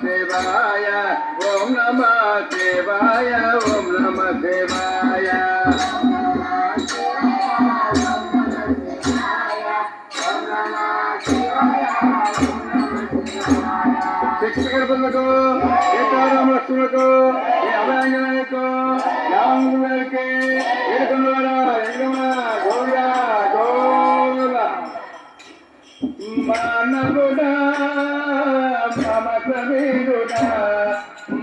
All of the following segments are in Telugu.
శివాయ ఓం నమ శివాయ ఓం నమ శివాయ శిక్ష గణపతులకు ఏ తారాం లక్ష్మణకు ఏ అభయ మమత వీరుడా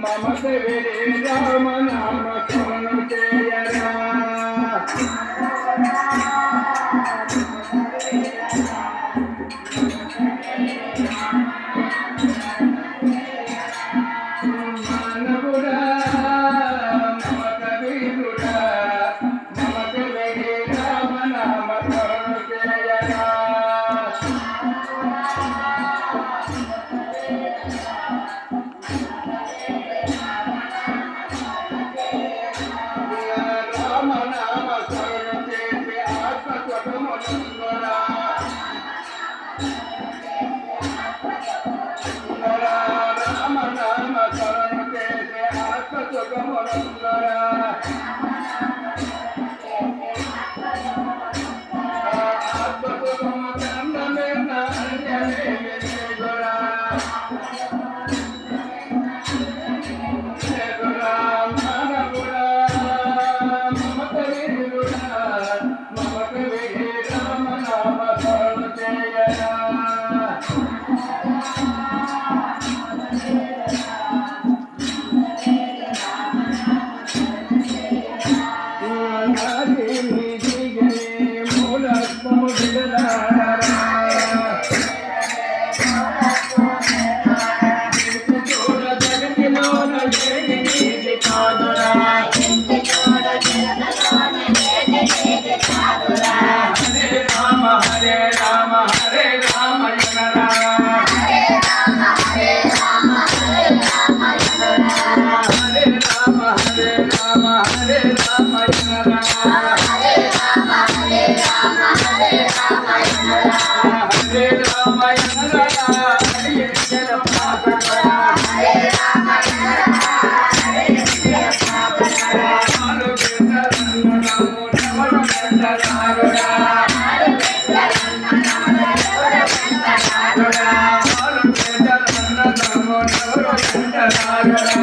మమత వీరే రామ నామ స్మరణ చేయరా সুন্দর Obrigado. రాగరా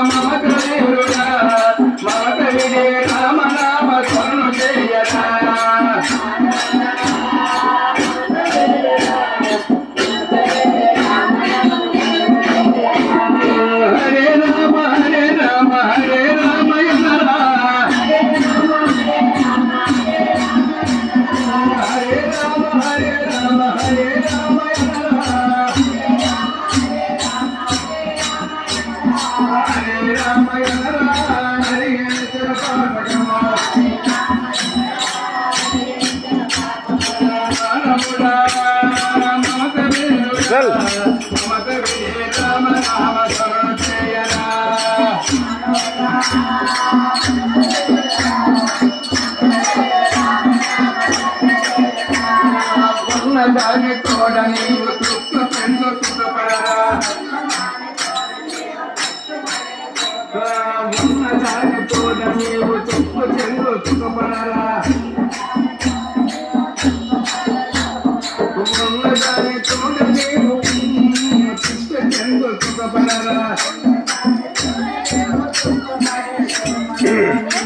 Mama, ఉన్నదాన్ని తోడని Yeah.